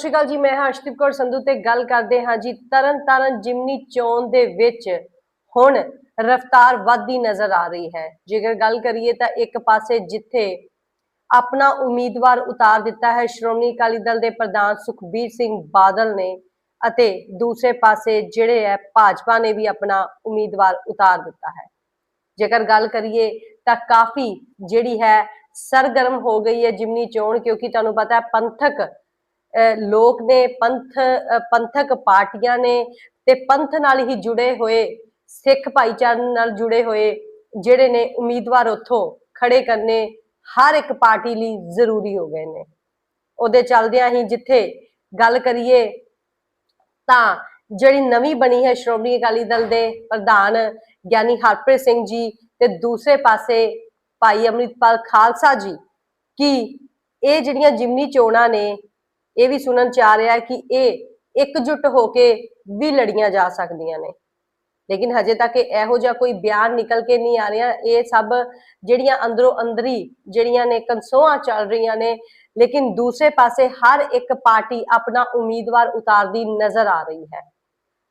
ਸਤਿ ਸ਼੍ਰੀ ਅਕਾਲ ਜੀ, ਮੈਂ ਹਰਸ਼ਦੀਪ ਕੌਰ ਸੰਧੂ ਤੇ ਗੱਲ ਕਰਦੇ ਹਾਂ ਜੀ ਤਰਨ ਤਾਰਨ ਜਿਮਨੀ ਚੋਣ ਦੇ ਵਿੱਚ ਹੁਣ ਰਫਤਾਰ ਵੱਧਦੀ ਨਜ਼ਰ ਆ ਰਹੀ ਹੈ। ਜੇਕਰ ਗੱਲ ਕਰੀਏ ਤਾਂ ਇੱਕ ਪਾਸੇ ਜਿੱਥੇ ਆਪਣਾ ਉਮੀਦਵਾਰ ਉਤਾਰ ਦਿੱਤਾ ਹੈ, ਸ਼੍ਰੋਮਣੀ ਅਕਾਲੀ ਦਲ ਦੇ ਪ੍ਰਧਾਨ ਸੁਖਬੀਰ ਸਿੰਘ ਬਾਦਲ ਨੇ ਅਤੇ ਦੂਸਰੇ ਪਾਸੇ ਜਿਹੜੇ ਹੈ, ਭਾਜਪਾ ਨੇ ਵੀ ਆਪਣਾ ਉਮੀਦਵਾਰ ਉਤਾਰ ਦਿੱਤਾ ਹੈ। ਜੇਕਰ ਗੱਲ ਕਰੀਏ ਤਾਂ ਕਾਫੀ ਜਿਹੜੀ ਹੈ ਸਰਗਰਮ ਹੋ ਗਈ ਹੈ ਜਿਮਨੀ ਚੋਣ ਕਿਉਂਕਿ ਤੁਹਾਨੂੰ ਪਤਾ ਹੈ ਪੰਥਕ ਲੋਕ ਨੇ ਪੰਥ ਪੰਥਕ ਪਾਰਟੀਆਂ ਨੇ ਤੇ ਪੰਥ ਨਾਲ ਹੀ ਜੁੜੇ ਹੋਏ, ਸਿੱਖ ਭਾਈਚਾਰੇ ਨਾਲ ਜੁੜੇ ਹੋਏ ਜਿਹੜੇ ਨੇ ਉਮੀਦਵਾਰ ਉੱਥੋਂ ਖੜੇ ਕਰਨੇ ਹਰ ਇੱਕ ਪਾਰਟੀ ਲਈ ਜ਼ਰੂਰੀ ਹੋ ਗਏ ਨੇ। ਉਹਦੇ ਚੱਲਦਿਆਂ ਹੀ ਜਿੱਥੇ ਗੱਲ ਕਰੀਏ ਤਾਂ ਜਿਹੜੀ ਨਵੀਂ ਬਣੀ ਹੈ ਸ਼੍ਰੋਮਣੀ ਅਕਾਲੀ ਦਲ ਦੇ ਪ੍ਰਧਾਨ ਗਿਆਨੀ ਹਰਪ੍ਰੀਤ ਸਿੰਘ ਜੀ ਤੇ ਦੂਸਰੇ ਪਾਸੇ ਭਾਈ ਅੰਮ੍ਰਿਤਪਾਲ ਖਾਲਸਾ ਜੀ, ਕਿ ਇਹ ਜਿਹੜੀਆਂ ਜਿਮਨੀ ਚੋਣਾਂ ਨੇ ਇਹ ਵੀ ਸੁਣਨ ਚ ਆ ਰਿਹਾ ਹੈ ਕਿ ਇਹ ਇਕਜੁੱਟ ਹੋ ਕੇ ਵੀ ਲੜੀਆਂ ਜਾ ਸਕਦੀਆਂ ਨੇ। ਲੇਕਿਨ ਹਜੇ ਤੱਕ ਇਹੋ ਜਿਹਾ ਕੋਈ ਬਿਆਨ ਨਿਕਲ ਕੇ ਨਹੀਂ ਆ ਰਿਹਾ। ਇਹ ਸਭ ਜਿਹੜੀਆਂ ਅੰਦਰੋਂ ਅੰਦਰੀ ਜਿਹੜੀਆਂ ਨੇ ਕਨਸੋਆਂ ਚੱਲ ਰਹੀਆਂ ਨੇ, ਲੇਕਿਨ ਦੂਸਰੇ ਪਾਸੇ ਹਰ ਇੱਕ ਪਾਰਟੀ ਆਪਣਾ ਉਮੀਦਵਾਰ ਉਤਾਰਦੀ ਨਜ਼ਰ ਆ ਰਹੀ ਹੈ।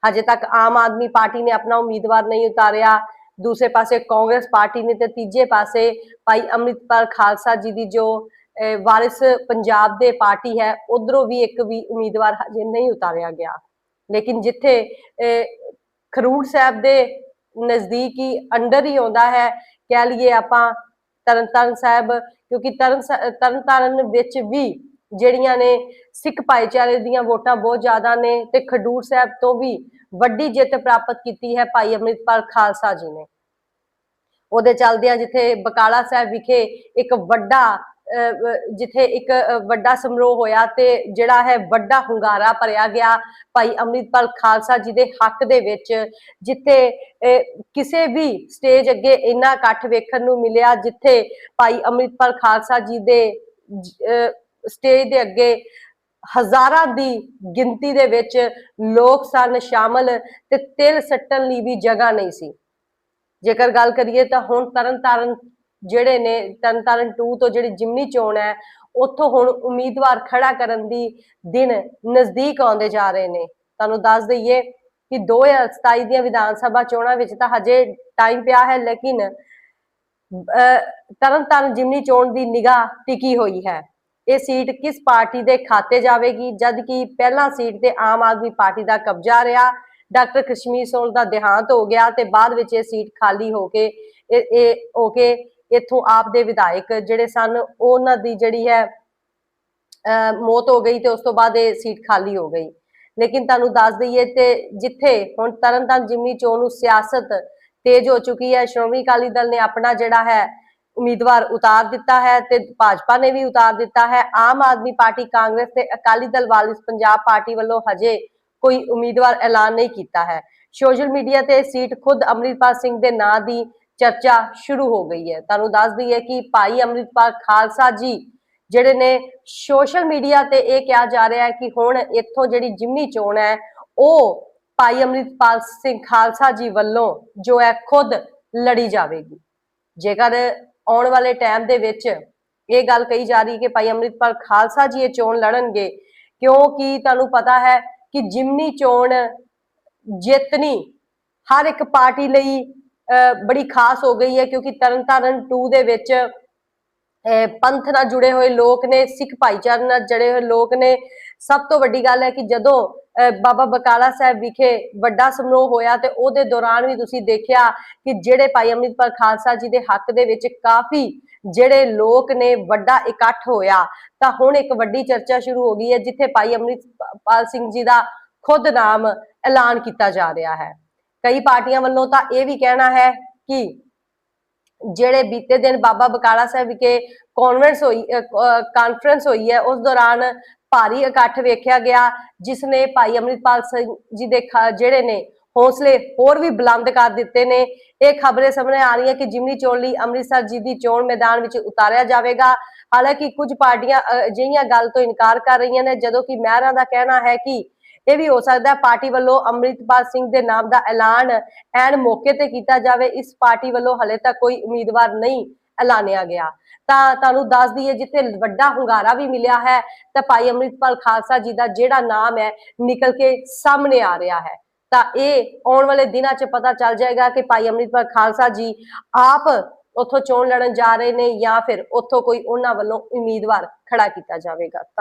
ਹਜੇ ਤੱਕ ਆਮ ਆਦਮੀ ਪਾਰਟੀ ਨੇ ਆਪਣਾ ਉਮੀਦਵਾਰ ਨਹੀਂ ਉਤਾਰਿਆ। ਦੂਸਰੇ ਪਾਸੇ ਕਾਂਗਰਸ ਪਾਰਟੀ ਨੇ ਤੇ ਤੀਜੇ ਪਾਸੇ ਭਾਈ ਅੰਮ੍ਰਿਤਪਾਲ ਖਾਲਸਾ ਜੀ ਦੀ ਜੋ ਵਾਰਿਸ ਪੰਜਾਬ ਦੇ ਪਾਰਟੀ ਹੈ, ਉਧਰੋਂ ਵੀ ਇੱਕ ਵੀ ਉਮੀਦਵਾਰ ਹਜੇ ਨਹੀਂ ਉਤਾਰਿਆ ਗਿਆ। ਲੇਕਿਨ ਜਿੱਥੇ ਖਰੂੜ ਸਾਹਿਬ ਦੇ ਨਜ਼ਦੀਕ ਹੀ ਅੰਡਰ ਹੀ ਆਉਂਦਾ ਹੈ, ਕਹਿ ਲਈਏ ਆਪਾਂ ਤਰਨਤਾਰਨ ਸਾਹਿਬ, ਕਿਉਂਕਿ ਤਰਨ ਸ- ਤਰਨਤਾਰਨ ਵਿੱਚ ਵੀ ਜਿਹੜੀਆਂ ਨੇ ਸਿੱਖ ਭਾਈਚਾਰੇ ਦੀਆਂ ਵੋਟਾਂ ਬਹੁਤ ਜ਼ਿਆਦਾ ਨੇ ਤੇ ਖਡੂਰ ਸਾਹਿਬ ਤੋਂ ਵੀ ਵੱਡੀ ਜਿੱਤ ਪ੍ਰਾਪਤ ਕੀਤੀ ਹੈ ਭਾਈ ਅੰਮ੍ਰਿਤਪਾਲ ਖਾਲਸਾ ਜੀ ਨੇ। ਉਹਦੇ ਚੱਲਦਿਆਂ ਜਿੱਥੇ ਬਕਾਲਾ ਸਾਹਿਬ ਵਿਖੇ ਇੱਕ ਵੱਡਾ ਜਿੱਥੇ ਇੱਕ ਵੱਡਾ ਸਮਾਰੋਹ ਹੋਇਆ ਤੇ ਜਿਹੜਾ ਹੈ ਵੱਡਾ ਹੁੰਗਾਰਾ ਭਰਿਆ ਗਿਆ ਭਾਈ ਅੰਮ੍ਰਿਤਪਾਲ ਖਾਲਸਾ ਜੀ ਦੇ ਹੱਕ ਦੇ ਵਿੱਚ, ਜਿੱਥੇ ਕਿਸੇ ਵੀ ਸਟੇਜ ਅੱਗੇ ਇੰਨਾ ਇਕੱਠ ਵੇਖਣ ਨੂੰ ਮਿਲਿਆ, ਜਿੱਥੇ ਭਾਈ ਅੰਮ੍ਰਿਤਪਾਲ ਖਾਲਸਾ ਜੀ ਦੇ ਸਟੇਜ ਦੇ ਅੱਗੇ ਹਜ਼ਾਰਾਂ ਦੀ ਗਿਣਤੀ ਦੇ ਵਿੱਚ ਲੋਕ ਸਨ ਸ਼ਾਮਲ ਤੇ ਤਿਲ ਸੱਟਣ ਲਈ ਵੀ ਜਗ੍ਹਾ ਨਹੀਂ ਸੀ। ਜੇਕਰ ਗੱਲ ਕਰੀਏ ਤਾਂ ਹੁਣ ਤਰਨਤਾਰਨ ਜਿਹੜੇ ਨੇ ਤਰਨਤਾਰਨ 2 ਤੋਂ ਜਿਹੜੀ ਜਿਮਨੀ ਚੋਣ ਹੈ, ਉੱਥੋਂ ਹੁਣ ਉਮੀਦਵਾਰ ਖੜਾ ਕਰਨ ਦੀ ਦਿਨ ਨਜ਼ਦੀਕ ਆਉਂਦੇ ਜਾ ਰਹੇ ਨੇ। ਤੁਹਾਨੂੰ ਦੱਸ ਦਈਏ ਕਿ 2027 ਦੀਆਂ ਵਿਧਾਨ ਸਭਾ ਚੋਣਾਂ ਵਿੱਚ ਤਾਂ ਹਜੇ ਟਾਈਮ ਪਿਆ ਹੈ, ਲੇਕਿਨ ਤਰਨਤਾਰਨ ਜਿਮਨੀ ਚੋਣ ਦੀ ਨਿਗਾਹ ਟਿਕੀ ਹੋਈ ਹੈ। ਇਹ ਸੀਟ ਕਿਸ ਪਾਰਟੀ ਦੇ ਖਾਤੇ ਜਾਵੇਗੀ? ਜਦ ਕਿ ਪਹਿਲਾ ਸੀਟ ਤੇ ਆਮ ਆਦਮੀ ਪਾਰਟੀ ਦਾ ਕਬਜ਼ਾ ਰਿਹਾ, ਡਾਕਟਰ ਕਸ਼ਮੀਰ ਸੋਲ ਦਾ ਦੇਹਾਂਤ ਹੋ ਗਿਆ ਤੇ ਬਾਅਦ ਵਿੱਚ ਇਹ ਸੀਟ ਖਾਲੀ ਹੋ ਕੇ ਇਹ, ਹੋ ਕੇ ਇੱਥੋਂ ਆਪ ਦੇ ਵਿਧਾਇਕ ਜਿਹੜੇ ਸਨ, ਉਹਨਾਂ ਦੀ ਜਿਹੜੀ ਹੈ ਮੌਤ ਹੋ ਗਈ ਤੇ ਉਸ ਤੋਂ ਬਾਅਦ ਇਹ ਸੀਟ ਖਾਲੀ ਹੋ ਗਈ। ਲੇਕਿਨ ਤੁਹਾਨੂੰ ਦੱਸ ਦਈਏ ਤੇ ਜਿੱਥੇ ਹੁਣ ਤਰਨਤਾਰਨ ਜਿਮਨੀ ਚੋਣ ਨੂੰ ਸਿਆਸਤ ਤੇਜ਼ ਹੋ ਚੁੱਕੀ ਹੈ, ਸ਼੍ਰੋਮਣੀ ਅਕਾਲੀ ਦਲ ਨੇ ਆਪਣਾ ਜਿਹੜਾ ਹੈ, ਉਮੀਦਵਾਰ ਉਤਾਰ ਦਿੱਤਾ ਹੈ ਤੇ ਭਾਜਪਾ ਨੇ ਵੀ ਉਤਾਰ ਦਿੱਤਾ ਹੈ। ਆਮ ਆਦਮੀ ਪਾਰਟੀ ਕਾਂਗਰਸ ਤੇ ਅਕਾਲੀ ਦਲ ਵਾਲੀ ਪੰਜਾਬ ਪਾਰਟੀ ਵੱਲੋਂ ਹਜੇ ਕੋਈ ਉਮੀਦਵਾਰ ਐਲਾਨ ਨਹੀਂ ਕੀਤਾ ਹੈ। ਸੋਸ਼ਲ ਮੀਡੀਆ ਤੇ ਸੀਟ ਖੁਦ ਅੰਮ੍ਰਿਤਪਾਲ ਸਿੰਘ ਦੇ ਨਾਂ ਦੀ ਚਰਚਾ ਸ਼ੁਰੂ ਹੋ ਗਈ ਹੈ। ਤੁਹਾਨੂੰ ਦੱਸ ਦਈਏ ਕਿ ਭਾਈ ਅੰਮ੍ਰਿਤਪਾਲ ਖਾਲਸਾ ਜੀ ਜਿਹੜੇ ਨੇ ਸੋਸ਼ਲ ਮੀਡੀਆ ਤੇ ਇਹ ਕਿਹਾ ਜਾ ਰਿਹਾ ਹੈ ਕਿ ਹੁਣ ਇੱਥੋਂ ਜਿਹੜੀ ਜਿਮਨੀ ਚੋਣ ਹੈ, ਉਹ ਭਾਈ ਅੰਮ੍ਰਿਤਪਾਲ ਸਿੰਘ ਖਾਲਸਾ ਜੀ ਵੱਲੋਂ ਜੋ ਹੈ ਖੁਦ ਲੜੀ ਜਾਵੇਗੀ। ਜੇਕਰ ਆਉਣ ਵਾਲੇ ਟਾਈਮ ਦੇ ਵਿੱਚ ਇਹ ਗੱਲ ਕਹੀ ਜਾ ਰਹੀ ਕਿ ਭਾਈ ਅੰਮ੍ਰਿਤਪਾਲ ਖਾਲਸਾ ਜੀ ਇਹ ਚੋਣ ਲੜਨਗੇ, ਕਿਉਂਕਿ ਤੁਹਾਨੂੰ ਪਤਾ ਹੈ ਕਿ ਜਿਮਨੀ ਚੋਣ ਜਿੱਤਣੀ ਹਰ ਇੱਕ ਪਾਰਟੀ ਲਈ ਬੜੀ ਖਾਸ ਹੋ ਗਈ ਹੈ ਕਿਉਂਕਿ ਤਰਨਤਾਰਨ 2 ਦੇ ਵਿੱਚ ਪੰਥ ਨਾਲ ਜੁੜੇ ਹੋਏ ਲੋਕ ਨੇ, ਸਿੱਖ ਭਾਈਚਾਰੇ ਨਾਲ ਜੁੜੇ ਹੋਏ ਲੋਕ ਨੇ। ਸਭ ਤੋਂ ਵੱਡੀ ਗੱਲ ਹੈ ਕਿ ਜਦੋਂ ਬਾਬਾ ਬਕਾਲਾ ਸਾਹਿਬ ਵਿਖੇ ਵੱਡਾ ਸਮਾਰੋਹ ਹੋਇਆ ਤੇ ਉਹਦੇ ਦੌਰਾਨ ਵੀ ਤੁਸੀਂ ਦੇਖਿਆ ਕਿ ਜਿਹੜੇ ਭਾਈ ਅੰਮ੍ਰਿਤਪਾਲ ਖਾਲਸਾ ਜੀ ਦੇ ਹੱਕ ਦੇ ਵਿੱਚ ਕਾਫੀ ਜਿਹੜੇ ਲੋਕ ਨੇ, ਵੱਡਾ ਇਕੱਠ ਹੋਇਆ। ਤਾਂ ਹੁਣ ਇੱਕ ਵੱਡੀ ਚਰਚਾ ਸ਼ੁਰੂ ਹੋ ਗਈ ਹੈ, ਜਿੱਥੇ ਭਾਈ ਅੰਮ੍ਰਿਤਪਾਲ ਸਿੰਘ ਜੀ ਦਾ ਖੁਦ ਨਾਮ ਐਲਾਨ ਕੀਤਾ ਜਾ ਰਿਹਾ ਹੈ। ਕਈ ਪਾਰਟੀਆਂ ਵੱਲੋਂ ਤਾਂ ਇਹ ਵੀ ਕਹਿਣਾ ਹੈ ਕਿ ਜਿਹੜੇ ਬੀਤੇ ਦਿਨ ਬਾਬਾ ਬਕਾਲਾ ਸਾਹਿਬ ਵਿਖੇ ਕਾਨਫਰੰਸ ਹੋਈ ਕਾਨਫਰੰਸ ਹੋਈ ਹੈ, ਉਸ ਦੌਰਾਨ ਭਾਰੀ ਇਕੱਠ ਵੇਖਿਆ ਗਿਆ, ਜਿਸ ਨੇ ਭਾਈ ਅੰਮ੍ਰਿਤਪਾਲ ਸਿੰਘ ਜੀ ਦੇ ਜਿਹੜੇ ਨੇ ਹੌਸਲੇ ਹੋਰ ਵੀ ਬੁਲੰਦ ਕਰ ਦਿੱਤੇ ਨੇ। ਇਹ ਖਬਰੇ ਸਾਹਮਣੇ ਆ ਰਹੀਆਂ ਕਿ ਜਿਮਨੀ ਚੋਣ ਲਈ ਅੰਮ੍ਰਿਤਸਰ ਜੀ ਦੀ ਚੋਣ ਮੈਦਾਨ ਵਿੱਚ ਉਤਾਰਿਆ ਜਾਵੇਗਾ। ਹਾਲਾਂਕਿ ਕੁਝ ਪਾਰਟੀਆਂ ਅਜਿਹੀਆਂ ਗੱਲ ਤੋਂ ਇਨਕਾਰ ਕਰ ਰਹੀਆਂ ਨੇ, ਜਦੋਂ ਕਿ ਮਹਿਰਾਂ ਦਾ ਕਹਿਣਾ ਹੈ ਕਿ ਇਹ ਵੀ ਹੋ ਸਕਦਾ ਪਾਰਟੀ ਵੱਲੋਂ ਅੰਮ੍ਰਿਤਪਾਲ ਸਿੰਘ ਦੇ ਨਾਮ ਦਾ ਐਲਾਨ ਐਨ ਮੌਕੇ ਤੇ ਕੀਤਾ ਜਾਵੇ। ਇਸ ਪਾਰਟੀ ਵੱਲੋਂ ਹਲੇ ਤੱਕ ਕੋਈ ਉਮੀਦਵਾਰ ਨਹੀਂ ਐਲਾਨਿਆ ਗਿਆ। ਤਾਂ ਤੁਹਾਨੂੰ ਦੱਸ ਦਈਏ, ਜਿੱਥੇ ਵੱਡਾ ਹੁੰਗਾਰਾ ਵੀ ਮਿਲਿਆ ਹੈ, ਤਾਂ ਭਾਈ ਅੰਮ੍ਰਿਤਪਾਲ ਖਾਲਸਾ ਜੀ ਦਾ ਜਿਹੜਾ ਨਾਮ ਹੈ, ਨਿਕਲ ਕੇ ਸਾਹਮਣੇ ਆ ਰਿਹਾ ਹੈ। ਤਾਂ ਇਹ ਆਉਣ ਵਾਲੇ ਦਿਨਾਂ 'ਚ ਪਤਾ ਚੱਲ ਜਾਏਗਾ ਕਿ ਭਾਈ ਅੰਮ੍ਰਿਤਪਾਲ ਖਾਲਸਾ ਜੀ ਆਪ ਉੱਥੋਂ ਚੋਣ ਲੜਨ ਜਾ ਰਹੇ ਨੇ ਜਾਂ ਫਿਰ ਉੱਥੋਂ ਕੋਈ ਉਹਨਾਂ ਵੱਲੋਂ ਉਮੀਦਵਾਰ ਖੜਾ ਕੀਤਾ ਜਾਵੇਗਾ।